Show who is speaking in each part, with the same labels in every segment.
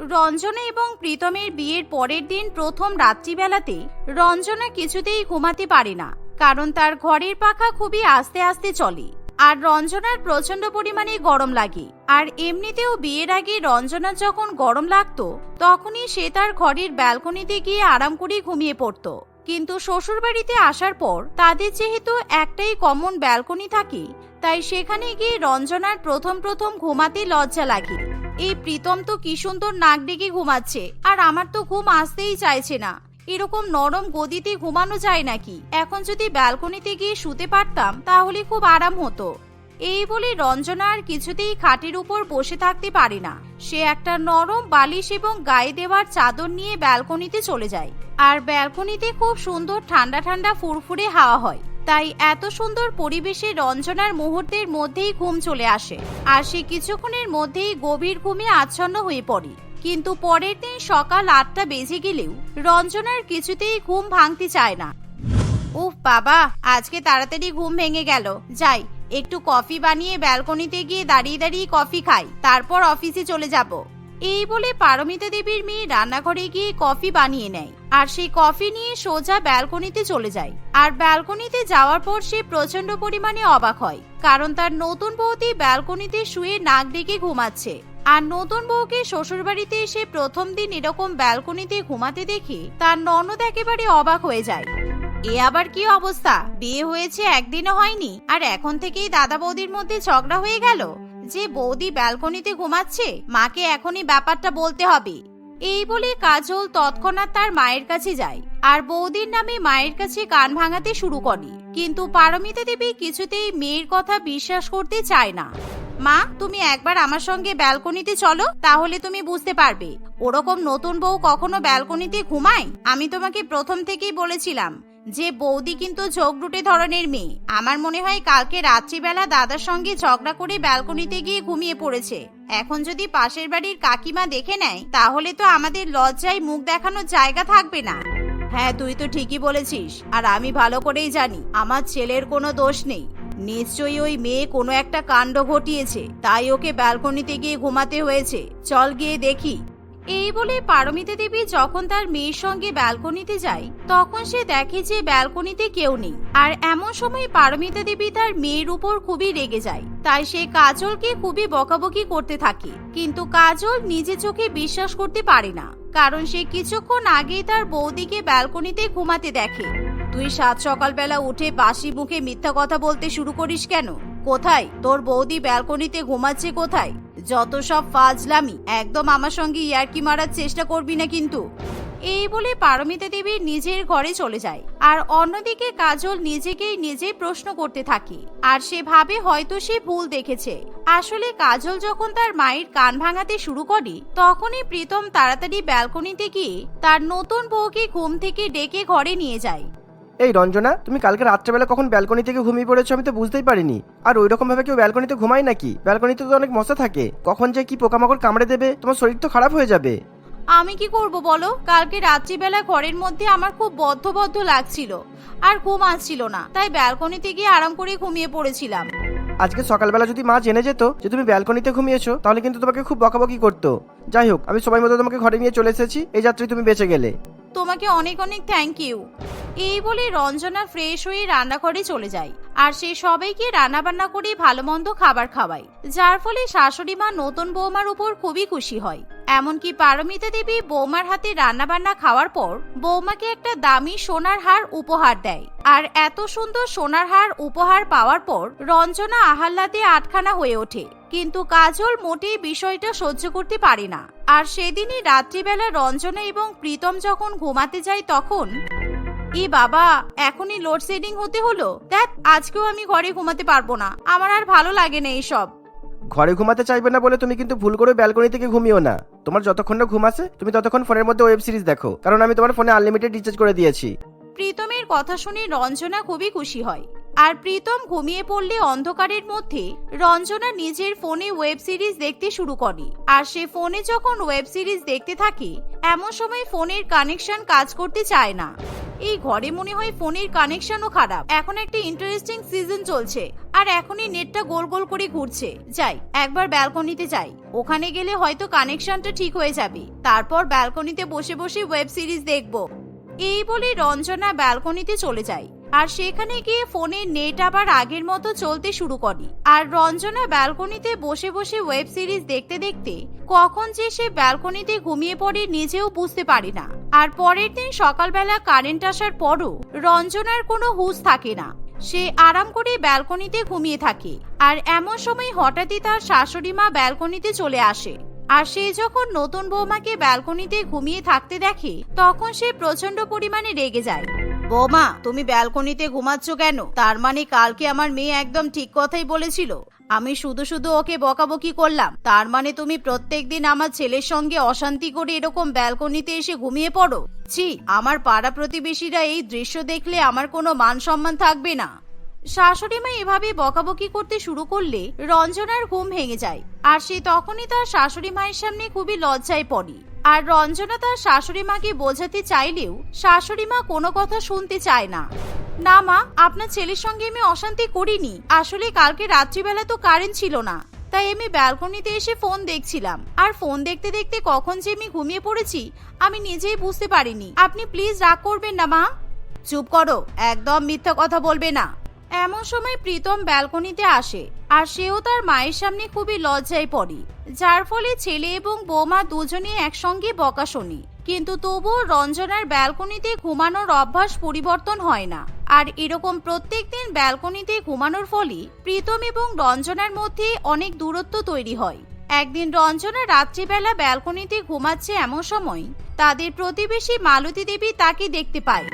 Speaker 1: রঞ্জনা এবং প্রীতমের বিয়ের পরের দিন প্রথম রাত্রিবেলাতে রঞ্জনা কিছুতেই ঘুমাতে পারে না, কারণ তার ঘরের পাখা খুবই আস্তে আস্তে চলে। আর রঞ্জনার প্রচণ্ড পরিমাণে গরম লাগে। আর এমনিতেও বিয়ের আগে রঞ্জনার যখন গরম লাগতো, তখনই সে তার ঘরের ব্যালকনিতে গিয়ে আরাম করে ঘুমিয়ে পড়তো। কিন্তু শ্বশুরবাড়িতে আসার পর তাদের যেহেতু একটাই কমন ব্যালকনি থাকে, তাই সেখানে গিয়ে রঞ্জনার প্রথম প্রথম ঘুমাতে লজ্জা লাগে। এই প্রীতম তো কি সুন্দর নাক ডেকে ঘুমাচ্ছে, আর আমার তো ঘুম আসতেই চাইছে না। এরকম নরম গদিতে ঘুমানো যায় নাকি? এখন যদি ব্যালকনিতে গিয়ে শুতে পারতাম, তাহলে খুব আরাম হতো। এই বলে রঞ্জনা আর কিছুতেই খাটের উপর বসে থাকতে পারে না। সে একটা নরম বালিশ এবং গায়ে দেওয়ার চাদর নিয়ে ব্যালকনিতে চলে যায়। আর ব্যালকনিতে খুব সুন্দর ঠান্ডা ঠান্ডা ফুরফুরে হাওয়া হয়। তাই এত সুন্দর পরিবেশে রঞ্জনার মুহূর্তের মধ্যেই ঘুম চলে আসে। আর সে কিছুক্ষণের মধ্যেই গভীর ঘুমে আচ্ছন্ন হয়ে পড়ে। কিন্তু পরের দিন সকাল আটটা বেজে গেলেও রঞ্জনার কিছুতেই ঘুম ভাঙতে চায় না। উফ বাবা, আজকে তাড়াতাড়ি ঘুম ভেঙে গেল। যাই একটু কফি বানিয়ে ব্যালকনিতে গিয়ে দাঁড়িয়ে দাঁড়িয়ে কফি খাই, তারপর অফিসে চলে যাব। এই বলে পারমিতা দেবীর মেয়ে রান্নাঘরে গিয়ে কফি বানিয়ে নেয়, আর সেই কফি নিয়ে সোজা ব্যালকনিতে চলে যায়। আর ব্যালকনিতে যাওয়ার পর সে প্রচণ্ড পরিমাণে অবাক হয়, কারণ তার নতুন বৌদি ব্যালকনিতে শুয়ে নাক ডেকে ঘুমাচ্ছে। আর নতুন বউকে শ্বশুরবাড়িতে এসে প্রথম দিন এরকম ব্যালকনিতে ঘুমাতে দেখে তার ননদ একেবারে অবাক হয়ে যায়। এ আবার কি অবস্থা? বিয়ে হয়েছে একদিনও হয়নি। আর এখন থেকেই দাদা বৌদির মধ্যে ঝগড়া হয়ে গেল? যে বৌদি ব্যালকনিতে ঘুমাচ্ছে, মাকে এখনই ব্যাপারটা বলতে হবে। এই বলে কাজল তৎক্ষণাৎ তার মায়ের কাছে যায়। আর বৌদির নামে মায়ের কাছে কান ভাঙাতে শুরু করে। কিন্তু পারমিতা দেবী কিছুতেই মেয়ের কথা বিশ্বাস করতে চায় না। মা, তুমি একবার আমার সঙ্গে ব্যালকনিতে চলো, তাহলে তুমি বুঝতে পারবে। ওরকম নতুন বউ কখনো ব্যালকনিতে ঘুমায়? আমি তোমাকে প্রথম থেকেই বলেছিলাম। যে বৌদি কিন্তু ঝগড়ুটে ধরনের মেয়ে। আমার মনে হয় কালকে রাত্রিবেলা দাদার সঙ্গে ঝগড়া করে ব্যালকনিতে গিয়ে ঘুমিয়ে পড়েছে। এখন যদি পাশের বাড়ির কাকিমা দেখে নেয়, তাহলে তো আমাদের লজ্জায় মুখ দেখানোর জায়গা থাকবে না। হ্যাঁ তুই তো ঠিকই বলেছিস, আর আমি ভালো করেই জানি, আমার ছেলের কোনো দোষ নেই। নিশ্চয়ই ওই মেয়ে কোনো একটা কাণ্ড ঘটিয়েছে, তাই ওকে ব্যালকনিতে গিয়ে ঘুমাতে হয়েছে। চল গিয়ে দেখি। এই বলে পারমিতা দেবী যখন তার মেয়ের সঙ্গে ব্যালকনিতে যায়, তখন সে দেখে যে ব্যালকনিতে কেউ নেই। আর এমন সময় পারমিতা দেবী তার মেয়ের উপর খুবই রেগে যায়। তাই সে কাজলকে খুবই বকাবকি করতে থাকে। কিন্তু কাজল নিজে চোখে বিশ্বাস করতে পারে না। কারণ সে কিছুক্ষণ আগেই তার বৌদিকে ব্যালকনিতে ঘুমাতে দেখে। তুই সাত সকালবেলা উঠে বাসি মুখে মিথ্যা কথা বলতে শুরু করিস কেন? কোথায়? তোর বৌদি ব্যালকনিতে ঘুমাচ্ছে কোথায়? যত সব ফাজলামি, একদম আমার সঙ্গে ইয়ার্কি মারার চেষ্টা করবি না কিন্তু। এই বলে পারমিতা দেবী নিজের ঘরে চলে যায়। আর অন্যদিকে কাজল নিজেকেই নিজেই প্রশ্ন করতে থাকে। আর সে ভাবে হয়তো সে ভুল দেখেছে। আসলে কাজল যখন তার মায়ের কান ভাঙাতে শুরু করে, তখনই প্রীতম তাড়াতাড়ি ব্যালকনিতে গিয়ে তার নতুন বউকে ঘুম থেকে ডেকে ঘরে নিয়ে যায়।
Speaker 2: এই রঞ্জনা তুমি কালকে রাত্রেবেলা কখন ব্যালকনি থেকে ঘুমিয়ে পড়েছো আমি তো বুঝতেই পারিনি। আর ওই রকম ভাবে কেউ ব্যালকনিতে ঘুমায় নাকি? ব্যালকনিতে তো অনেক মশা থাকে। কখন যে কি পোকামাকড় কামড়ে দেবে তোমার শরীর তো খারাপ হয়ে যাবে।
Speaker 1: আমি কি করব বলো? কালকে রাত্রিবেলা ঘরের মধ্যে আমার খুব বদ্ধ বদ্ধ লাগছিল। আর ঘুম আসছিল না। তাই ব্যালকনিতে গিয়ে আরাম করে ঘুমিয়ে পড়েছিলাম।
Speaker 2: আজকে সকালবেলা যদি মা জেনে যেত যে তুমি ব্যালকনিতে ঘুমিয়েছো তাহলে কিন্তু তোমাকে খুব বকাবকি করতো। যাই হোক আমি সবাই মতো তোমাকে ঘরে নিয়ে চলে এসেছি। এই যাত্রায় তুমি বেঁচে গেলে।
Speaker 1: তোমাকে অনেক অনেক থ্যাংক ইউ এই বলে রঞ্জনা ফ্রেশ হয়ে রান্নাঘরে চলে যায়। আর সে সবাইকে রান্না বান্না করে ভালো মন্দ খাবার খাওয়ায়। যার ফলে শাশুড়ি মা নতুন বৌমার উপর খুবই খুশি হয়। এমনকি পারমিতা দেবী বৌমার হাতে রান্না বান্না খাওয়ার পর বৌমাকে একটা দামি সোনার হার উপহার দেয়। আর এত সুন্দর সোনার হার উপহার পাওয়ার পর রঞ্জনা আহ্লাদে আটখানা হয়ে ওঠে। কিন্তু কাজল মোটেই বিষয়টা সহ্য করতে পারে না। আর সেদিনই রাত্রিবেলা রঞ্জনা এবং প্রীতম যখন ঘুমাতে যায় তখন এ বাবা এখনই লোডশেডিং হতে হলো? দেখ আজকেও আমি ঘরে ঘুমাতে পারব না। আমার আর ভালো লাগে না এইসব
Speaker 2: ঘরে ঘুমাতে চাইবে না বলে তুমি কিন্তু ভুল করে ব্যালকনি থেকে ঘুমিও না। তোমার যতক্ষণ না ঘুম আসে তুমি ততক্ষণ ফোনের মধ্যে ওয়েব সিরিজ দেখো। কারণ আমি তোমার ফোনে আনলিমিটেড রিচার্জ করে দিয়েছি।
Speaker 1: প্রীতমের কথা শুনে রঞ্জনা খুবই খুশি হয়। আর প্রীতম ঘুমিয়ে পড়লে অন্ধকারের মধ্যে রঞ্জনা নিজের ফোনে ওয়েব সিরিজ দেখতে শুরু করে। আর সে ফোনে যখন ওয়েব সিরিজ দেখতে থাকে, এমন সময় ফোনের কানেকশন কাজ করতে চায় না। এই ঘরে মনে হয় ফোনের কানেকশনও খারাপ। এখন একটা ইন্টারেস্টিং সিজন চলছে, আর এখনই নেটটা গোল গোল করে ঘুরছে। যাই, একবার ব্যালকনিতে যাই। ওখানে গেলে হয়তো কানেকশনটা ঠিক হয়ে যাবে। তারপর ব্যালকনিতে বসে বসে ওয়েব সিরিজ দেখব। এই বলে রঞ্জনা ব্যালকনিতে চলে যায়। আর সেখানে গিয়ে ফোনের নেট আবার আগের মতো চলতে শুরু করে। আর রঞ্জনা ব্যালকনিতে বসে বসে ওয়েব সিরিজ দেখতে দেখতে কখন যে সে ব্যালকনিতে ঘুমিয়ে পড়ে নিজেও বুঝতে পারে না। আর পরের দিন সকালবেলা কারেন্ট আসার পরও রঞ্জনার কোনো হুঁশ থাকে না। সে আরাম করে ব্যালকনিতে ঘুমিয়ে থাকে। আর এমন সময় হঠাৎই তার শাশুড়ি মা ব্যালকনিতে চলে আসে। আর সে যখন নতুন বৌমাকে ব্যালকনিতে ঘুমিয়ে থাকতে দেখে, তখন সে প্রচণ্ড পরিমাণে রেগে যায়। বৌমা, তুমি ব্যালকনিতে ঘুমাচ্ছ কেন? তার মানে কালকে আমার মেয়ে একদম ঠিক কথাই বলেছিল। আমি শুধু শুধু ওকে বকাবকি করলাম। তার মানে তুমি প্রত্যেকদিন আমার ছেলের সঙ্গে অশান্তি করে এরকম ব্যালকনিতে এসে ঘুমিয়ে পড়ো? ছি, আমার পাড়া প্রতিবেশীরা এই দৃশ্য দেখলে আমার কোনো মান সম্মান থাকবে না। শাশুড়ি মা এভাবে বকাবকি করতে শুরু করলে রঞ্জনার ঘুম ভেঙে যায়। আর সে তখনই তার শাশুড়ি মায়ের সামনে খুবই লজ্জায় পড়ে। আর রঞ্জনা তার শাশুড়ি মাকে বোঝাতে চাইলেও শাশুড়ি মা কোনো কথা শুনতে চায় না। না মা, আপনার ছেলের সঙ্গে আমি অশান্তি করিনি। আসলে কালকে রাত্রিবেলা তো কারেন্ট ছিল না। তাই আমি ব্যালকনিতে এসে ফোন দেখছিলাম। আর ফোন দেখতে দেখতে কখন যে আমি ঘুমিয়ে পড়েছি, আমি নিজেই বুঝতে পারিনি। আপনি প্লিজ রাগ করবেন না মা। চুপ করো, একদম মিথ্যা কথা বলবে না। এমন সময় প্রীতম ব্যালকনিতে আসে, আর সেও তার মায়ের সামনে খুবই লজ্জায় পড়ে। যার ফলে ছেলে এবং বৌমা দুজনে একসঙ্গে বকা শোনে কিন্তু তবুও রঞ্জনার ব্যালকনিতে ঘুমানোর অভ্যাস পরিবর্তন হয় না। আর এরকম প্রত্যেক দিন ব্যালকনিতে ঘুমানোর ফলে প্রীতম এবং রঞ্জনার মধ্যে অনেক দূরত্ব তৈরি হয়। একদিন রঞ্জনা রাত্রিবেলা ব্যালকনিতে ঘুমাচ্ছে এমন সময় তাদের প্রতিবেশী মালতী দেবী তাকে দেখতে পায়।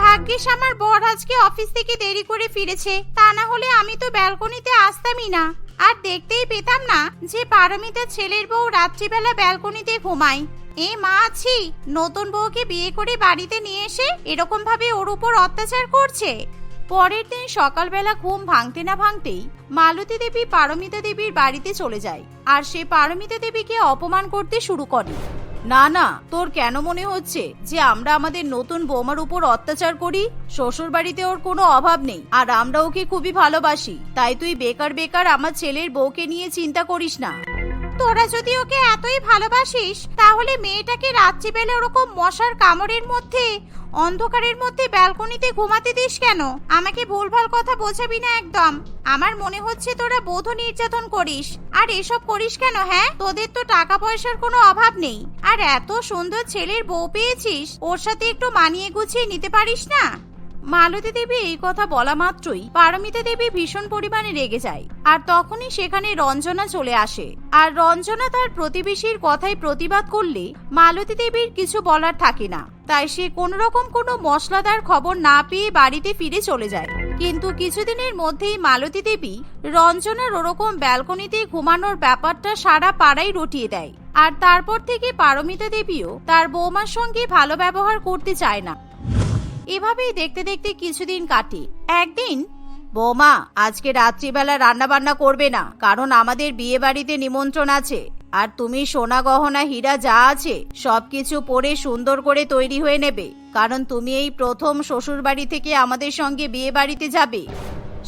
Speaker 1: ভাগ্যিস আমার বর আজকে অফিস থেকে দেরি করে ফিরেছে, তা না হলে আমি তো ব্যালকনিতে আসতামই না। আর দেখতেই পেতাম না যে পারমিতা ছেলের বউ রাত্রিবেলা ব্যালকনিতে ঘুমায়। এ মা আছি নতুন বউকে বিয়ে করে বাড়িতে নিয়ে এসে এরকম ভাবে ওর উপর অত্যাচার করছে? পরের দিন সকালবেলা ঘুম ভাঙতে না ভাঙতেই মালতী দেবী পারমিতা দেবীর বাড়িতে চলে যায় আর সে পারমিতা দেবীকে অপমান করতে শুরু করে। না না, তোর কেন মনে হচ্ছে যে আমরা আমাদের নতুন বৌমার উপর অত্যাচার করি? শ্বশুর বাড়িতে ওর কোনো অভাব নেই, আর আমরা ওকে খুবই ভালোবাসি, তাই তুই বেকার বেকার আমার ছেলের বউকে নিয়ে চিন্তা করিস না। তোরা যদি ওকে এতই ভালোবাসিস, তাহলে মেয়েটাকে রাত্রিবেলা ওরকম মশার কামড়ের মধ্যে, অন্ধকারের মধ্যে ব্যালকনিতে ঘুমাতে দিস কেন? আমাকে ভুলভাল কথা বোঝাবি না একদম। আমার মনে হচ্ছে তোরা বোধ নির্যাতন করিস। আর এসব করিস কেন হ্যাঁ? তোদের তো টাকা পয়সার কোনো অভাব নেই। আর এত সুন্দর ছেলের বউ পেয়েছিস, ওর সাথে একটু মানিয়ে গুছিয়ে নিতে পারিস না? মালতী দেবী এই কথা বলা মাত্রই পারমিতা দেবী ভীষণ পরিমাণে রেগে যায়। আর তখনই সেখানে রঞ্জনা চলে আসে। আর রঞ্জনা তার প্রতিবেশীর কথায় প্রতিবাদ করলে মালতী দেবীর কিছু বলার থাকে না। তাই সে কোনো রকম কোনো মশলাদার খবর না পেয়ে বাড়িতে ফিরে চলে যায়। কিন্তু কিছুদিনের মধ্যেই মালতী দেবী রঞ্জনার ওরকম ব্যালকনিতে ঘুমানোর ব্যাপারটা সারা পাড়াই রটিয়ে দেয়। আর তারপর থেকে পারমিতা দেবীও তার বৌমার সঙ্গে ভালো ব্যবহার করতে চায় না। এভাবেই দেখতে দেখতে কিছুদিন কাটে। একদিন, বৌমা, আজকে রাত্রিবেলা রান্না বান্না করবে না, কারণ আমাদের বিয়ে বাড়িতে নিমন্ত্রণ আছে। আর তুমি সোনা গহনা, হীরা যা আছে, সবকিছু পরে সুন্দর করে তৈরি হয়ে নেবে। কারণ তুমি এই প্রথম শ্বশুর বাড়ি থেকে আমাদের সঙ্গে বিয়ে বাড়িতে যাবে।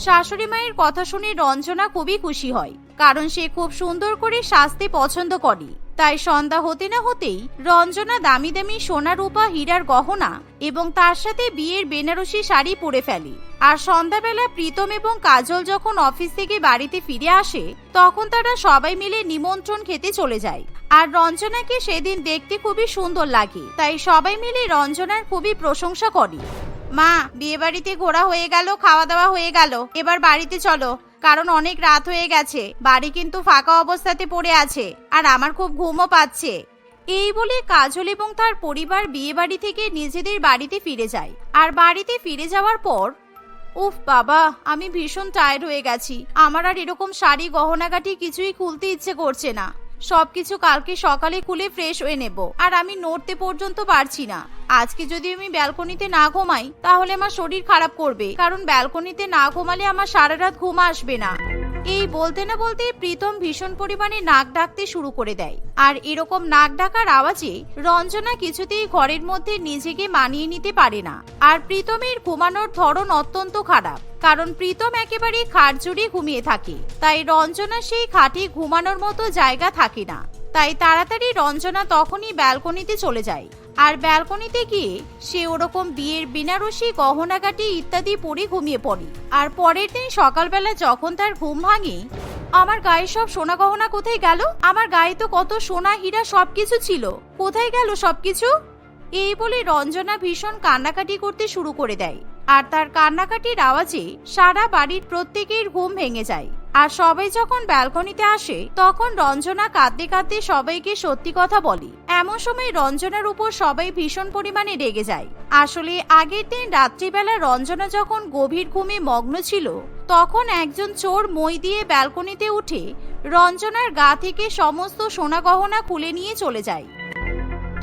Speaker 1: শাশুড়ি মায়ের কথা শুনে রঞ্জনা খুবই খুশি হয়, কারণ সে খুব সুন্দর করে সাজতে পছন্দ করে। তাই সন্ধ্যা হতে না হতেই রঞ্জনা দামি দামি সোনা রূপা, হীরার গহনা এবং তার সাথে বিয়ের বেনারসি শাড়ি পরে ফেলে। আর সন্ধ্যাবেলা প্রীতম এবং কাজল যখন অফিস থেকে বাড়িতে ফিরে আসে, তখন তারা সবাই মিলে নিমন্ত্রণ খেতে চলে যায়। আর রঞ্জনাকে সেদিন দেখতে খুবই সুন্দর লাগে, তাই সবাই মিলে রঞ্জনার খুবই প্রশংসা করে। মা বিয়ে বাড়িতে ঘোরা হয়ে গেল খাওয়া দাওয়া হয়ে গেল। এবার বাড়িতে চলো, কারণ অনেক রাত হয়ে গেছে। বাড়ি কিন্তু ফাঁকা অবস্থাতে পড়ে আছে, আর আমার খুব ঘুমও পাচ্ছে। এই বলে কাজল এবং তার পরিবার বিয়ে বাড়ি থেকে নিজেদের বাড়িতে ফিরে যায়। আর বাড়িতে ফিরে যাওয়ার পর, উফ বাবা, আমি ভীষণ টায়ার্ড হয়ে গেছি। আমার আর এরকম শাড়ি গহনাগাটি কিছুই খুলতে ইচ্ছে করছে না। সবকিছু কালকে সকালে খুলে ফ্রেশ হয়ে নেব। আর আমি নড়তে পর্যন্ত পারছি না। আজকে যদি আমি ব্যালকনিতে না ঘুমাই, তাহলে আমার শরীর খারাপ করবে। কারণ ব্যালকনিতে না ঘুমালে আমার সারা রাত ঘুম আসবে না। এই বলতে না বলতে প্রীতম ভীষণ পরিমাণে নাক ডাকতে শুরু করে দেয়। আর এরকম নাক ডাকার আওয়াজে রঞ্জনা কিছুতেই ঘরের মধ্যে নিজেকে মানিয়ে নিতে পারে না। আর প্রীতমের ঘুমানোর ধরন অত্যন্ত খারাপ, কারণ প্রীতম একেবারে খাট জুড়ে ঘুমিয়ে থাকে। তাই রঞ্জনা সেই খাটে ঘুমানোর মতো জায়গা থাকে না। তাই তাড়াতাড়ি রঞ্জনা তখনই ব্যালকনিতে চলে যায়। আর ব্যালকনিতে গিয়ে সে ওরকম বিয়ের বেনারসি গহনাগাটি ইত্যাদি পরে ঘুমিয়ে পড়ে। আর পরের দিন সকালবেলা যখন তার ঘুম ভাঙে, আমার গায়ে সব সোনা গহনা কোথায় গেল? আমার গায়ে তো কত সোনা, হীরা সবকিছু ছিল। কোথায় গেল সবকিছু? এই বলে রঞ্জনা ভীষণ কান্নাকাটি করতে শুরু করে দেয়। আর তার কান্নাকাটির আওয়াজে সারা বাড়ির প্রত্যেকের ঘুম ভেঙে যায়। আর সবাই যখন ব্যালকনিতে আসে, তখন রঞ্জনা কাঁদতে কাঁদতে সবাইকে সত্যি কথা বলে। এমন সময় রঞ্জনার উপর সবাই ভীষণ পরিমাণে রেগে যায়। আসলে আগের দিন রাত্রিবেলা রঞ্জনা যখন গভীর ঘুমে মগ্ন ছিল, তখন একজন চোর মই দিয়ে ব্যালকনিতে উঠে রঞ্জনার গা থেকে সমস্ত সোনা গহনা খুলে নিয়ে চলে যায়।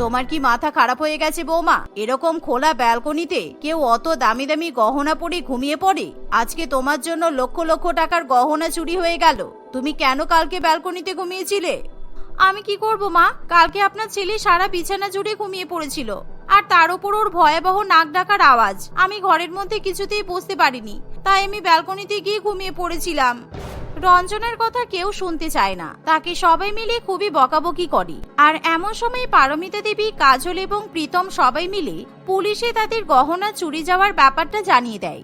Speaker 1: তোমার কি মাথা খারাপ হয়ে গেছে, বৌমা? এরকম খোলা ব্যালকনিতে কেউ অত দামি দামি গহনা পরে ঘুমিয়ে পড়ে? আজকে তোমার জন্য লক্ষ লক্ষ টাকার গহনা চুরি হয়ে গেল। তুমি কেন কালকে ব্যালকনিতে ঘুমিয়েছিলে? আমি কি করব, মা? কালকে আপনার ছেলে সারা বিছানা জুড়ে ঘুমিয়ে পড়েছিল। আর তার উপর ওর ভয়াবহ নাক ডাকার আওয়াজ। আমি ঘরের মধ্যে কিছুতেই বসতে পারিনি। তাই আমি ব্যালকনিতে গিয়ে ঘুমিয়ে পড়েছিলাম। রঞ্জনের কথা কেউ শুনতে চায় না। তাকে সবাই মিলে খুবই বকাবকি করে। আর এমন সময় পারমিতা দেবী, কাজল এবং প্রীতম সবাই মিলে পুলিশে তাদের গহনা চুরি যাওয়ার ব্যাপারটা জানিয়ে দেয়।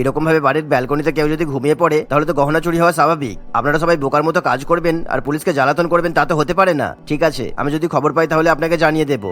Speaker 2: এরকম ভাবে বাড়ির ব্যালকনিতে কেউ যদি ঘুমিয়ে পড়ে, তাহলে তো গহনা চুরি হওয়া স্বাভাবিক। আপনারা সবাই বোকার মতো কাজ করবেন আর পুলিশকে জ্বালাতন করবেন তা তো হতে পারে না। ঠিক আছে, আমি যদি খবর পাই তাহলে আপনাকে জানিয়ে দেবো।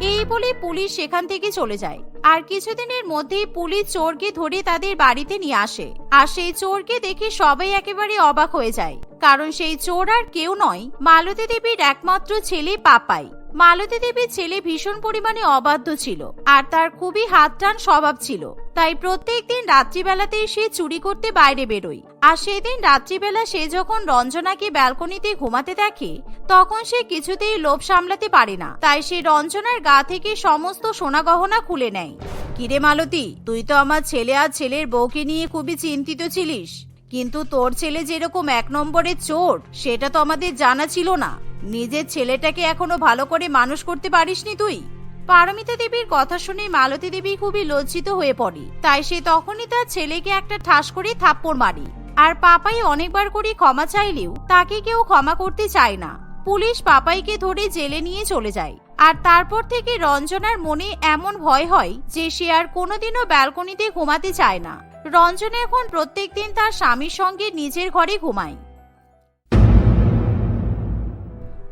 Speaker 1: এই বলে পুলিশ সেখান থেকে চলে যায়। আর কিছুদিনের মধ্যেই পুলিশ চোরকে ধরে তাদের বাড়িতে নিয়ে আসে। আর সেই চোরকে দেখে সবাই একেবারে অবাক হয়ে যায়। কারণ সেই চোর আর কেউ নয়, মালতী দেবীর একমাত্র ছেলে পাপাই। মালতী দেবীর ছেলে ভীষণ পরিমাণে অবাধ্য ছিল, আর তার খুবই হাত টান স্বভাব ছিল। তাই প্রত্যেক দিন রাত্রিবেলাতেই সে চুরি করতে বাইরে বেরোয়। আর সেদিন রাত্রিবেলা সে যখন রঞ্জনাকে ব্যালকনিতে ঘুমাতে দেখে, তখন সে কিছুতেই লোভ সামলাতে পারে না। তাই সে রঞ্জনার গা থেকে সমস্ত সোনা গহনা খুলে নেয়। কিরে মালতী, তুই তো আমার ছেলে আর ছেলের বউকে নিয়ে খুবই চিন্তিত ছিলিস। কিন্তু তোর ছেলে যেরকম এক নম্বরে চোর, সেটা তো আমাদের জানা ছিল না। নিজের ছেলেটাকে এখনও ভালো করে মানুষ করতে পারিসনি তুই? পারমিতা দেবীর কথা শুনে মালতী দেবী খুবই লজ্জিত হয়ে পড়ে। তাই সে তখনই তার ছেলেকে একটা ঠাস করে থাপ্পড় মারি। আর পাপাই অনেকবার করে ক্ষমা চাইলেও তাকে কেউ ক্ষমা করতে চায় না। পুলিশ পাপাইকে ধরে জেলে নিয়ে চলে যায়। আর তারপর থেকে রঞ্জনার মনে এমন ভয় হয় যে সে আর কোনোদিনও ব্যালকনিতে ঘুমাতে চায় না। রঞ্জনা এখন প্রত্যেক দিন তার স্বামীর সঙ্গে নিজের ঘরে ঘুমায়।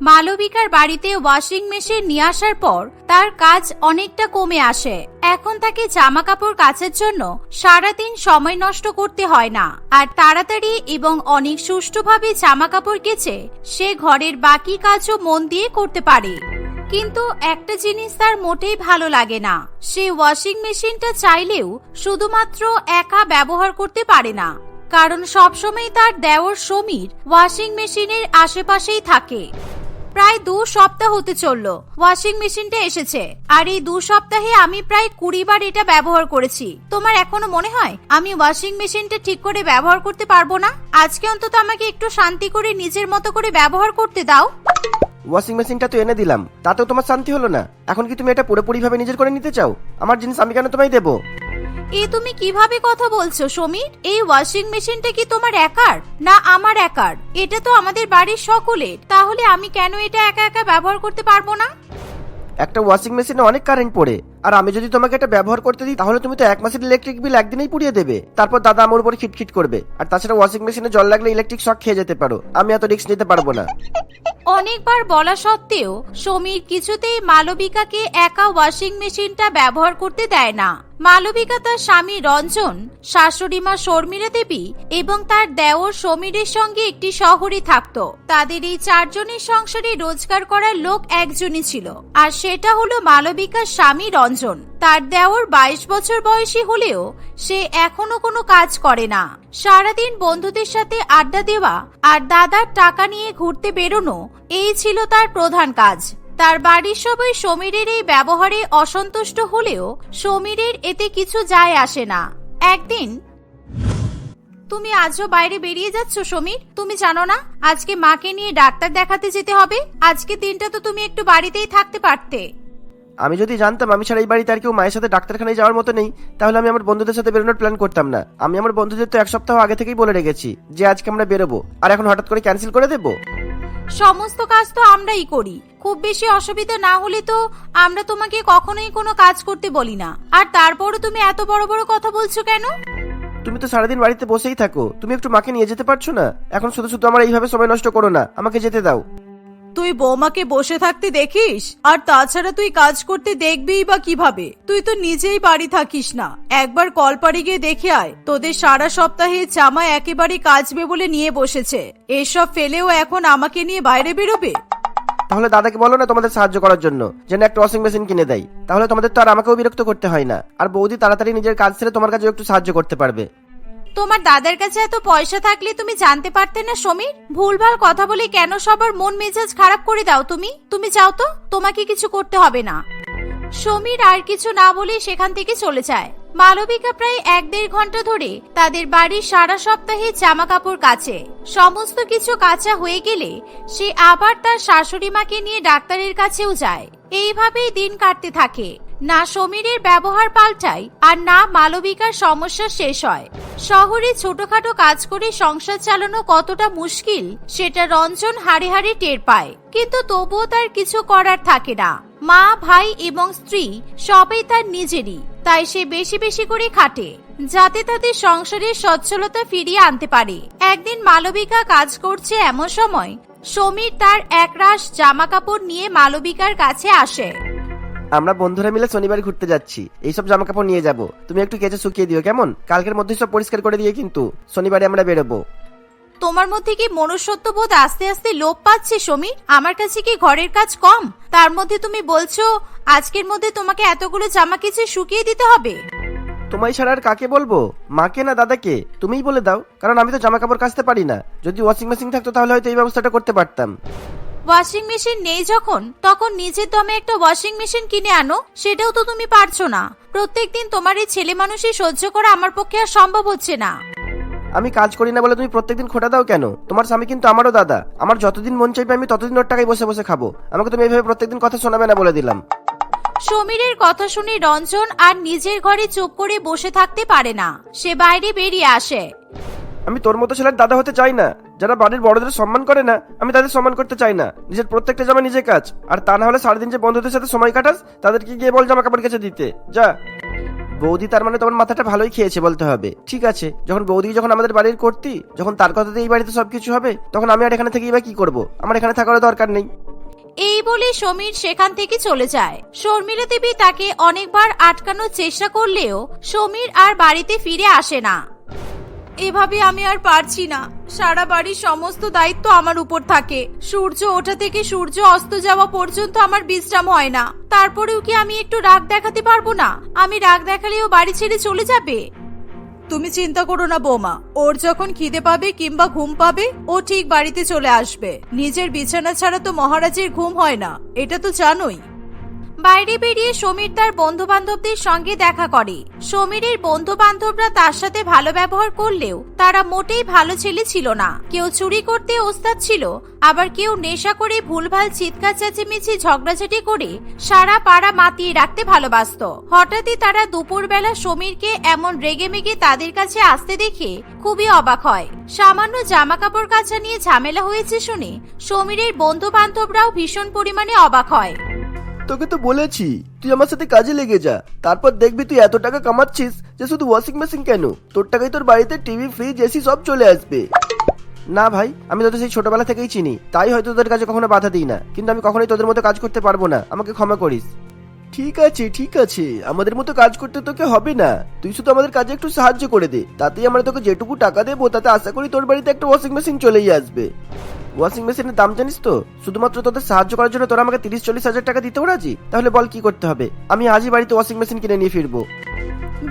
Speaker 1: মালবিকার বাড়িতে ওয়াশিং মেশিন নিয়ে আসার পর তার কাজ অনেকটা কমে আসে। এখন তাকে জামা কাপড় কাচার জন্য সারাদিন সময় নষ্ট করতে হয় না। আর তাড়াতাড়ি এবং অনেক সুষ্ঠুভাবে জামা কাপড় কেচে সে ঘরের বাকি কাজও মন দিয়ে করতে পারে। কিন্তু একটা জিনিস তার মোটেই ভালো লাগে না। সে ওয়াশিং মেশিনটা চাইলেও শুধুমাত্র একা ব্যবহার করতে পারে না। কারণ সবসময় তার দেওর সমীর ওয়াশিং মেশিনের আশেপাশেই থাকে। প্রায় দু সপ্তাহ হতে চলল, ওয়াশিং মেশিনটা এসেছে। আর এই দু সপ্তাহে আমি প্রায় কুড়ি বার এটা ব্যবহার করেছি। তোমার এখনও মনে হয় আমি ওয়াশিং মেশিনটা ঠিক করে ব্যবহার করতে পারব না? আজকে অন্তত আমাকে একটু শান্তি করে নিজের মতো করে ব্যবহার করতে দাও।
Speaker 2: ওয়াশিং মেশিনটা তো এনে দিলাম। তাতেও তোমার শান্তি হলো না। এখন কি তুমি এটা পুরোপুরি ভাবে নিজের করে নিতে চাও? আমার জিনিস আমি কেন তোমায় দেবো?
Speaker 1: এ তুমি কীভাবে কথা বলছো, সমীর? এই ওয়াশিং মেশিনটা কি তোমার একার? না, আমার একার। এটা তো আমাদের বাড়ির সকলের। তাহলে আমি কেন এটা একা একা ব্যবহার করতে পারব না?
Speaker 2: একটা ওয়াশিং মেশিনে অনেক কারেন্ট পড়ে। আর আমি যদি তোমাকে এটা ব্যবহার করতে দিই, তাহলে তুমি তো এক মাসের ইলেকট্রিক বিল একদিনেই পুড়িয়ে দেবে। তারপর দাদা আমার উপর খিটখিট করবে। আর তাছাড়া ওয়াশিং মেশিনে জল লাগলে ইলেকট্রিক শক খেয়ে যেতে পারো। আমি এত রিস্ক নিতে পারব না।
Speaker 1: অনেকবার বলা সত্ত্বেও সমীর কিছুতেই মালবিকাকে একা ওয়াশিং মেশিনটা ব্যবহার করতে দেয় না। মালবিকা তার স্বামী রঞ্জন, শাশুড়ি মা শর্মিলা দেবী এবং তার দেওর সমীরের সঙ্গে একটি শহরে থাকত। তাদের এই চারজনের সংসারে রোজগার করার লোক একজনই ছিল আর সেটা হলো মালবিকার স্বামী রঞ্জন। তার দেওর বাইশ বছর বয়সী হলেও সে এখনও কোনো কাজ করে না। সারাদিন বন্ধুদের সাথে আড্ডা দেওয়া আর দাদার টাকা নিয়ে ঘুরতে বেরোনো, এই ছিল তার প্রধান কাজ। তার বাড়ির সবাই সমীরের এই ব্যবহারে অসন্তুষ্ট হলেও সমীরের এতে কিছু যায় আসে না। একদিন, তুমি আজও বাইরে বেরিয়ে যাচ্ছ সমীর? তুমি জানো না? আজকে মাকে নিয়ে ডাক্তার দেখাতে যেতে হবে। আজকে দিনটা তো তুমি একটু বাড়িতেই থাকতে পারতে।
Speaker 2: আমি যদি জানতাম, আমি ছাড়া এই বাড়িতে আর কেউ মায়ের সাথে ডাক্তারখানায় যাওয়ার মতো নেই, তাহলে আমি আমার বন্ধুদের সাথে বেরোনোর প্ল্যান করতাম না। আমি আমার বন্ধুদের তো এক সপ্তাহ আগে থেকেই বলে রেখেছি যে, আজকে আমরা বেরোবো। আর এখন হঠাৎ করে ক্যান্সেল করে দেবো?
Speaker 1: সমস্ত কাজ তো আমরাই করি। খুব বেশি অসুবিধা না হলে তো আমরা তোমাকে কখনোই কোনো কাজ করতে বলি না। আর তারপরও তুমি এত বড় বড় কথা বলছো কেন?
Speaker 2: তুমি তো সারাদিন বাড়িতে বসেই থাকো। তুমি একটু মাকে নিয়ে যেতে পারছ না? এখন শুধু শুধু আমার এইভাবে সময় নষ্ট করো না। আমাকে যেতে দাও।
Speaker 3: তুই বৌমাকে বসে থাকতে দেখিস? আর তাছাড়া তুই কাজ করতে দেখবিই বা কীভাবে? তুই তো নিজেই বাড়ি থাকিস না। একবার কলপাড়ি গিয়ে দেখে আয়। তোদের সারা সপ্তাহে জামা একেবারে কাচবে বলে নিয়ে বসেছে। এসব ফেলেও এখন আমাকে নিয়ে বাইরে বেরোবে?
Speaker 2: তাহলে দাদাকে বলো না তোমাদের সাহায্য করার জন্য। যেন একটা ওয়াশিং মেশিন কিনে দেয়। তাহলে তোমাদের তো আর আমাকেও বিরক্ত করতে হয় না। আর বৌদি তাড়াতাড়ি নিজের কাজ ছেড়ে তোমার কাছে একটু সাহায্য করতে পারবে।
Speaker 1: তোমার দাদার কাছে এত পয়সা থাকলে তুমি জানতে পারতে না, সমীর? ভুলভাল কথা বলে কেন সবার মন মেজাজ খারাপ করে দাও তুমি? তুমি চাও তো? তোমাকে কিছু করতে হবে না। সমীর আর কিছু না বলে সেখান থেকে চলে যায়। মালবিকা প্রায় এক দেড় ঘণ্টা ধরে তাদের বাড়ির সারা সপ্তাহে জামা কাপড় কাচে। সমস্ত কিছু কাঁচা হয়ে গেলে সে আবার তার শাশুড়ি মাকে নিয়ে ডাক্তারের কাছেও যায়। এইভাবেই দিন কাটতে থাকে। না সমীরের ব্যবহার পাল্টায় আর না মালবিকার সমস্যা শেষ হয়। শহরে ছোটখাটো কাজ করে সংসার চালানো কতটা মুশকিল, সেটা রঞ্জন হাড়ে হাড়ে টের পায়। কিন্তু তবুও তার কিছু করার থাকে না। মা, ভাই এবং স্ত্রী সবই তার নিজেরই, তাই সে বেশি বেশি করে খাটে, যাতে তাদের সংসারের সচ্ছলতা ফিরিয়ে আনতে পারে। একদিন মালবিকা কাজ করছে এমন সময়, সমীর তার একরাশ জামা কাপড় নিয়ে মালবিকার কাছে আসে।
Speaker 2: আমরা বন্ধুরা মিলে শনিবার ঘুরতে যাচ্ছি। এইসব জামা কাপড় নিয়ে যাব। তুমি একটু কেচে শুকিয়ে দিও কেমন? কালকের মধ্যে সব পরিষ্কার করে দিয়ে কিন্তু শনিবারে আমরা বেরোবো।
Speaker 1: তোমার মধ্যে কি মনুষ্যত্ব বোধ আস্তে আস্তে লোপ পাচ্ছে সমীর? আমার কাছে কি ঘরের কাজ কম? তার মধ্যে তুমি বলছো আজকের মধ্যে তোমাকে এতগুলো জামা কেচে শুকিয়ে দিতে হবে।
Speaker 2: তোমায় ছাড়া আর কাকে বলব? মাকে না দাদাকে? তুমিই বলে দাও কারণ আমি তো জামা কাপড় কাচতে পারি না। যদি ওয়াশিং মেশিন থাকতো তাহলে হয়তো এই ব্যবস্থাটা করতে পারতাম।
Speaker 1: ওয়াশিং মেশিন নেই যখন তখন নিজের দমে একটা ওয়াশিং মেশিন কিনে আনো সেটাও তো তুমি পারছ না। প্রত্যেকদিন তোমার এই ছেলে মানুষই সহ্য করা আমার পক্ষে আর সম্ভব হচ্ছে না।
Speaker 2: আমি কাজ করি না বলে তুমি প্রত্যেকদিন খোটা দাও কেন? তোমার স্বামী কিন্তু আমারও দাদা। আমার যতদিন মন চাইবে আমি ততদিন ওর টাকায় বসে বসে খাব। আমাকে তুমি এইভাবে প্রত্যেকদিন কথা শোনাবে না বলে দিলাম।
Speaker 1: সমীরের কথা শুনে রঞ্জন আর নিজের ঘরে চুপ করে বসে থাকতে পারে না। সে বাইরে বেরিয়ে আসে।
Speaker 2: আমি তোর মতো ছেলের দাদা হতে চাই না। যারা বাড়ির বড়দের সম্মান করে না, আমি তাদের সম্মান করতে চাই না। নিজের প্রত্যেকটা জামা নিজে কাজ আর তা না হলে সারাদিন যে বন্ধুদের সাথে সময় কাটাস, তাদেরকে গিয়ে বল জামা কাপড় কেচে দিতে। যা। বৌদি তার মানে তোমার মাথাটা ভালোই খেয়েছে বলতে হবে। ঠিক আছে, যখন বৌদি যখন আমাদের বাড়ির করতি, যখন তার কথাতে এই বাড়িতে সবকিছু হবে, তখন আমি আর এখানে থেকে বা কি করব? আমার এখানে থাকার দরকার নেই।
Speaker 1: এই বলে সমীর সেখান থেকে চলে যায়। শর্মিলা দেবী তাকে অনেকবার আটকানোর চেষ্টা করলেও সমীর আর বাড়িতে ফিরে আসে না।
Speaker 3: এভাবে আমি আর পারছি না। সারা বাড়ির সমস্ত দায়িত্ব আমার উপর থাকে। সূর্য ওঠা থেকে সূর্য অস্ত যাওয়া পর্যন্ত আমার বিশ্রাম হয় না।
Speaker 1: তারপরেও কি আমি একটু রাগ দেখাতে পারব না? আমি রাগ দেখালেও বাড়ি ছেড়ে চলে যাবে?
Speaker 3: তুমি চিন্তা করো না বৌমা। ওর যখন খিদে পাবে কিংবা ঘুম পাবে, ও ঠিক বাড়িতে চলে আসবে। নিজের বিছানা ছাড়া তো মহারাজের ঘুম হয় না। এটা তো জানোই।
Speaker 1: বাইরে বেরিয়ে সমীর তার বন্ধু বান্ধবদের সঙ্গে দেখা করে। সমীরের বন্ধু বান্ধবরা তার সাথে ভালো ব্যবহার করলেও তারা মোটেই ভালো ছেলে ছিল না। কেউ চুরি করতে ওস্তাদ ছিল, আবার কেউ নেশা করে ভুলভাল চিৎকার চেঁচেমেচি ঝগড়াঝাটি করে সারা পাড়া মাতিয়ে রাখতে ভালোবাসত। হঠাৎই তারা দুপুরবেলা সমীরকে এমন রেগে মেগে তাদের কাছে আসতে দেখে খুবই অবাক হয়। সামান্য জামা কাপড় কাচা নিয়ে ঝামেলা হয়েছে শুনে সমীরের বন্ধু বান্ধবরাও ভীষণ পরিমাণে অবাক হয়।
Speaker 2: তোকে তো বলেছি, তুই আমার সাথে কাজে লেগে যা। তারপর দেখবি তুই এত টাকা কামাচ্ছিস যে শুধু ওয়াশিং মেশিন কেন? তোর টাকায় তোর বাড়িতে টিভি ফ্রিজ এসি সব চলে আসবে। না ভাই, আমি তোদের সেই ছোটবেলা থেকেই চিনি। তাই হয়তো তোদের কাছে কখনো বাধা দিই না। কিন্তু আমি কখনোই তোদের মতো কাজ করতে পারব না। আমাকে ক্ষমা করিস। ঠিক আছে ঠিক আছে। আমাদের মতো কাজ করতে তোকে হবে না। তুই শুধু আমাদের কাজে একটু সাহায্য করে দে। তাতেই আমরা তোকে যেটুকু টাকা দেবো, তাতে আশা করি তোর বাড়িতে একটা ওয়াশিং মেশিন চলেই আসবে। ওয়াশিং মেশিনের দাম জানিস তো? শুধুমাত্র তোদের সাহায্য করার জন্য তোরা আমাকে তিরিশ, চল্লিশ হাজার টাকা দিতেও রাজি? তাহলে বল কি করতে হবে? আমি আজই বাড়িতে ওয়াশিং মেশিন কিনে নিয়ে ফিরবো।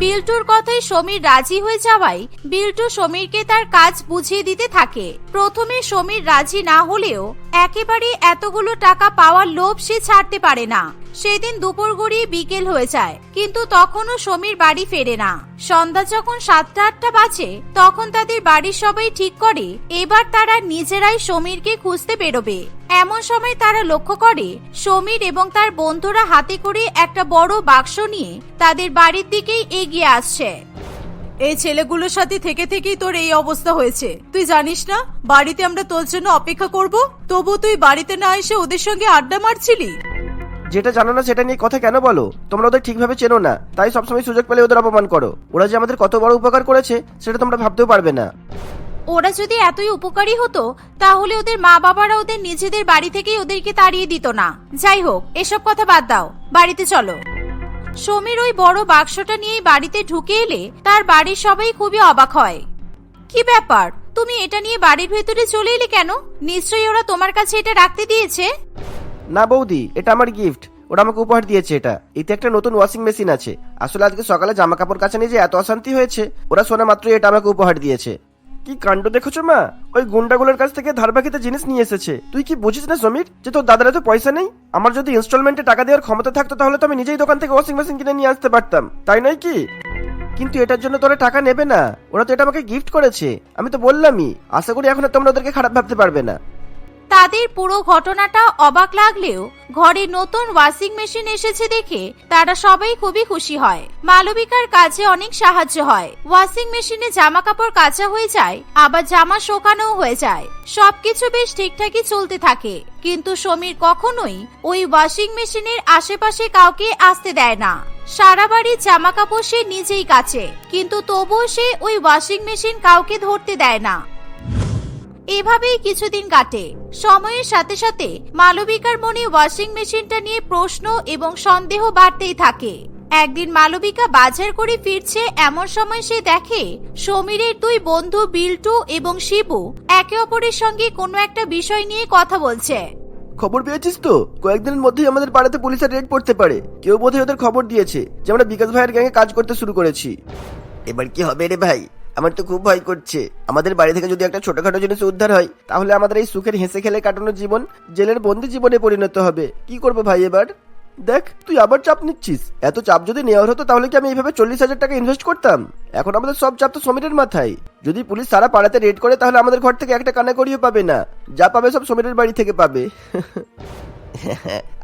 Speaker 1: বিল্টুর কথায় সমীর রাজি হয়ে যাওয়ায় বিল্টু সমীরকে তার কাজ বুঝিয়ে দিতে থাকে। প্রথমে সমীর রাজি না হলেও একেবারে এতগুলো টাকা পাওয়ার লোভ সে ছাড়তে পারে না। সেদিন দুপুর গড়িয়ে বিকেল হয়ে যায়, কিন্তু তখনও সমীর বাড়ি ফেরে না। সন্ধ্যা যখন সাতটা, আটটা বাজে, তখন তাদের বাড়ির সবাই ঠিক করে, এবার তারা নিজেরাই সমীরকে খুঁজতে বেরোবে। এমন সময় তারা লক্ষ্য করে, সমীর এবং তার বন্ধুরা হাতে করে একটা বড় বাক্স নিয়ে তাদের বাড়ির দিকেই এগিয়ে আসছে।
Speaker 3: এই ছেলেগুলোর সাথে থেকে থেকেই তোর এই অবস্থা হয়েছে। তুই জানিস না, বাড়িতে আমরা তোর জন্য অপেক্ষা করব? তবু তুই বাড়িতে না এসে ওদের সঙ্গে আড্ডা মারছিলি?
Speaker 2: যেটা জানো না, সেটা নিয়ে কথা কেন বলো? তোমরা ওদের ঠিকভাবে চেনো না, তাই সবসময় সুযোগ পেলে ওদের অপমান করো। ওরা যে আমাদের কত বড় উপকার করেছে, সেটা তোমরা ভাবতেও পারবে না।
Speaker 1: ওরা যদি এতই উপকারী হতো, তাহলে ওদের মা বাবারা ওদের নিজেদের বাড়ি থেকেই ওদেরকে তাড়িয়ে দিত না। যাই হোক, এসব কথা বাদ দাও। বাড়িতে চলো। সমীর ওই বড় বাক্সটা নিয়েই বাড়িতে ঢুকে এলে তার বাড়ির সবাই খুবই অবাক হয়। কি ব্যাপার? তুমি এটা নিয়ে বাড়ির ভেতরে চলে এলে কেন? নিশ্চয়ই ওরা তোমার কাছে এটা রাখতে দিয়েছে।
Speaker 2: না বৌদি, এটা আমার গিফট ওরা আমাকে উপহার দিয়েছে এটা। এতে একটা নতুন ওয়াশিং মেশিন আছে। আসলে আজকে সকালে জামা কাপড় কাছে নিয়ে যে এত অশান্তি হয়েছে, ওরা শোনা মাত্রই এটা আমাকে উপহার দিয়েছে। কি কাণ্ড দেখেছ মা? ওই গুন্ডাগুলোর কাছ থেকে ধার বাকিতে জিনিস নিয়ে এসেছে। তুই কি বুঝিস না সমীর, যে তোর দাদার তো পয়সা নেই? আমার যদি ইনস্টলমেন্টে টাকা দেওয়ার ক্ষমতা থাকতো, তাহলে তো আমি নিজেই দোকান থেকে ওয়াশিং মেশিন কিনে নিয়ে আসতে পারতাম। তাই নয় কি? কিন্তু এটার জন্য তোরা টাকা নেবে না। ওরা তো এটা আমাকে গিফট করেছে। আমি তো বললামই, আশা করি এখন তোমরা ওদেরকে খারাপ ভাবতে পারবে না।
Speaker 1: তাদের পুরো ঘটনাটা অবাক লাগলেও ঘরে নতুন ওয়াশিং মেশিন এসেছে দেখে তারা সবাই খুবই খুশি হয়। মালবিকার কাজে অনেক সাহায্য হয়। ওয়াশিং মেশিনে জামা কাপড় কাঁচা হয়ে যায়, আবার জামা শোকানোও হয়ে যায়। সবকিছু বেশ ঠিকঠাকই চলতে থাকে। কিন্তু সমীর কখনোই ওই ওয়াশিং মেশিনের আশেপাশে কাউকে আসতে দেয় না। সারা বাড়ির জামা কাপড় সে নিজেই কাছে কিন্তু তবুও সে ওই ওয়াশিং মেশিন কাউকে ধরতে দেয় না। এভাবেই কিছুদিন কাটে। সময়ের সাথে সাথে মালবিকার মনে ওয়াশিং মেশিনটা নিয়ে প্রশ্ন এবং সন্দেহ বাড়তেই থাকে। একদিন মালবিকা বাজার করে ফিরছে এমন সময় সে দেখে সমীরের দুই বন্ধু বিল্টু এবং শিবু একে অপরের সঙ্গে কোনো একটা বিষয় নিয়ে কথা বলছে।
Speaker 2: খবর পেয়েছিস তো? কয়েকদিনের মধ্যেই আমাদের পাড়াতে পুলিশের রেড পড়তে পারে। কেউ বোধহয় ওদের খবর দিয়েছে যে আমরা বিকাশ ভাইয়ের গ্যাংয়ে কাজ করতে শুরু করেছি। এবার কি হবে রে ভাই? আমার তো খুব ভয় করছে। আমাদের বাড়ি থেকে যদি একটা ছোটখাটো জিনিস উদ্ধার হয়, তাহলে আমাদের এই সুখের হেসে খেলে কাটানো জীবন জেলের বন্দি জীবনে পরিণত হবে। কি করব ভাই এবার? দেখ, তুই আবার চাপ নিচ্ছিস। এত চাপ যদি নেওয়ার হতো, তাহলে কি আমি এইভাবে চল্লিশ হাজার টাকা ইনভেস্ট করতাম? এখন আমাদের সব চাপ তো সমীরের মাথায়। যদি পুলিশ সারা পাড়াতে রেড করে, তাহলে আমাদের ঘর থেকে একটা কানা করিও পাবে না। যা পাবে সব সমীরের বাড়ি থেকে পাবে।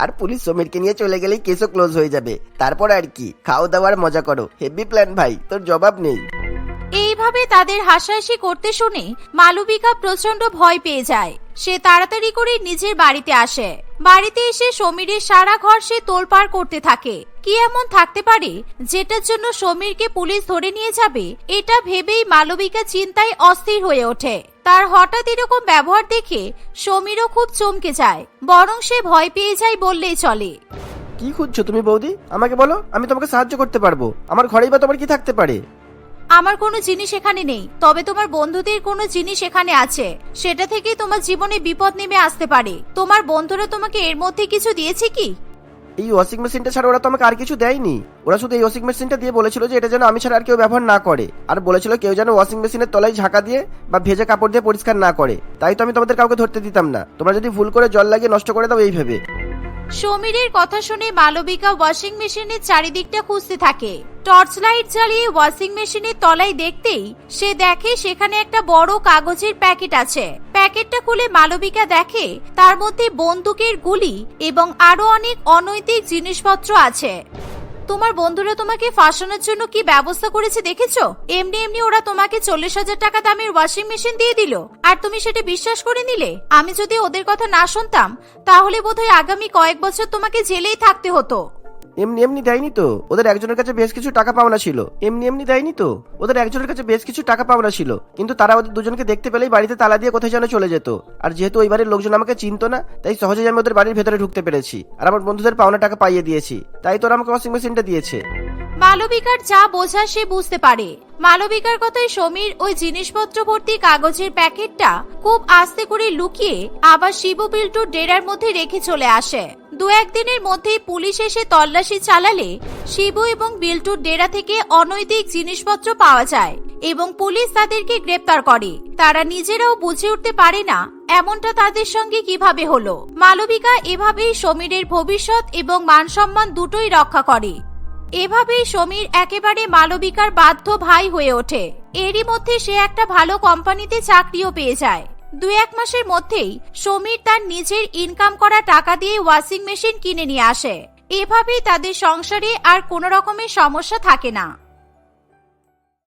Speaker 2: আর পুলিশ সমীরকে নিয়ে চলে গেলেই কেসও ক্লোজ হয়ে যাবে। তারপর আর কি, খাওয়া দাওয়ার মজা করো। হেভি প্ল্যান ভাই, তোর জবাব নেই।
Speaker 1: এইভাবে তাদের হাসাহাসি করতে শুনে মালবিকা প্রচণ্ড ভয় পেয়ে যায়। সে তাড়াতাড়ি করে নিজের বাড়িতে আসে। বাড়িতে এসে সমীরের সারা ঘর সে তোলপাড় করতে থাকে। কি এমন থাকতে পারে যেটার জন্য সমীরকে পুলিশ ধরে নিয়ে যাবে, এটা ভেবেই মালবিকা চিন্তায় অস্থির হয়ে ওঠে। তার হঠাৎ এরকম ব্যবহার দেখে সমীরও খুব চমকে যায়, বরং সে ভয় পেয়ে যায় বললেই চলে।
Speaker 2: কি খুঁজছো তুমি বৌদি? আমাকে বলো, আমি তোমাকে সাহায্য করতে পারব। আমার ঘরেই বা তোমার কি থাকতে পারে?
Speaker 1: আমার কোনো জিনিস এখানে নেই। তবে তোমার বন্ধুদের কোনো জিনিস এখানে আছে। সেটা থেকে তোমার জীবনে বিপদ নেমে আসতে পারে। তোমার বন্ধুরা তোমাকে এর মধ্যে কিছু দিয়েছে কি?
Speaker 2: এই ওয়াশিং মেশিনটা ছাড়া ওরা তো আমাকে আর কিছু দেয়নি। ওরা শুধু এই ওয়াশিং মেশিনটা দিয়ে বলেছিল যে এটা যেন আমি ছাড়া আর কেউ ব্যবহার না করে। আর বলেছিল কেউ যেন ওয়াশিং মেশিনের তলায় ঝাঁকা দিয়ে বা ভেজা কাপড় দিয়ে পরিষ্কার না করে। তাই তো আমি তোমাদের কাউকে ধরতে দিতাম না। তোমরা যদি ভুল করে জল লাগিয়ে নষ্ট করে দাও এই ভেবে।
Speaker 1: সমীরের কথা শুনে মালবিকা ওয়াশিং মেশিনের চারিদিকটা খুঁজতে থাকে। টর্চ লাইট জ্বালিয়ে ওয়াশিং মেশিনের তলায় দেখতেই সে দেখে সেখানে একটা বড় কাগজের প্যাকেট আছে। প্যাকেটটা খুলে মালবিকা দেখে তার মধ্যে বন্দুকের গুলি এবং আরও অনেক অনৈতিক জিনিসপত্র আছে। তোমার বন্ধুরা তোমাকে ফাঁসানোর জন্য কি ব্যবস্থা করেছে দেখেছ? এমনি এমনি ওরা তোমাকে চল্লিশ হাজার টাকা দামের ওয়াশিং মেশিন দিয়ে দিল। আর তুমি সেটা বিশ্বাস করে নিলে? আমি যদি ওদের কথা না শুনতাম, তাহলে বোধহয় আগামী কয়েক বছর তোমাকে জেলেই থাকতে হতো।
Speaker 2: এমনি এমনি দেয়নি তো। ওদের একজনের কাছে বেশ কিছু টাকা পাওনা ছিল। এমনি এমনি দেয়নি তো। ওদের একজনের কাছে বেশ কিছু টাকা পাওনা ছিল। কিন্তু তারা ওদের দুজনকে দেখতে পেলেই বাড়িতে তালা দিয়ে কোথায় যেন চলে যেত। আর যেহেতু ওই বাড়ির লোকজন আমাকে চিনতো না, তাই সহজেই আমি ওদের বাড়ির ভেতরে ঢুকতে পেরেছি। আর আমার বন্ধুদের পাওনা টাকা পাইয়ে দিয়েছি। তাই তোরা আমাকে ওয়াশিং মেশিনটা দিয়েছে।
Speaker 1: মালবিকার যা বোঝা সে বুঝতে পারে। মালবিকার কথায় সমীর ওই জিনিসপত্র ভর্তি কাগজের প্যাকেটটা খুব আস্তে করে লুকিয়ে আবার শিবু বিল্টুর ডেরার মধ্যে রেখে চলে আসে। দু একদিনের মধ্যেই পুলিশ এসে তল্লাশি চালালে শিবু এবং বিল্টুর ডেরা থেকে অনৈতিক জিনিসপত্র পাওয়া যায় এবং পুলিশ তাদেরকে গ্রেপ্তার করে। তারা নিজেরাও বুঝে উঠতে পারে না এমনটা তাদের সঙ্গে কীভাবে হলো। মালবিকা এভাবেই সমীরের ভবিষ্যৎ এবং মান সম্মান দুটোই রক্ষা করে। এভাবেই সমীর একেবারে মালবিকার বাধ্য ভাই হয়ে ওঠে। এরই মধ্যে সে একটা ভালো কোম্পানিতে চাকরিও পেয়ে যায়। দু এক মাসের মধ্যেই সমীর তার নিজের ইনকাম করা টাকা দিয়ে ওয়াশিং মেশিন কিনে নিয়ে আসে। এভাবেই তাদের সংসারে আর কোনো রকমের সমস্যা থাকে না।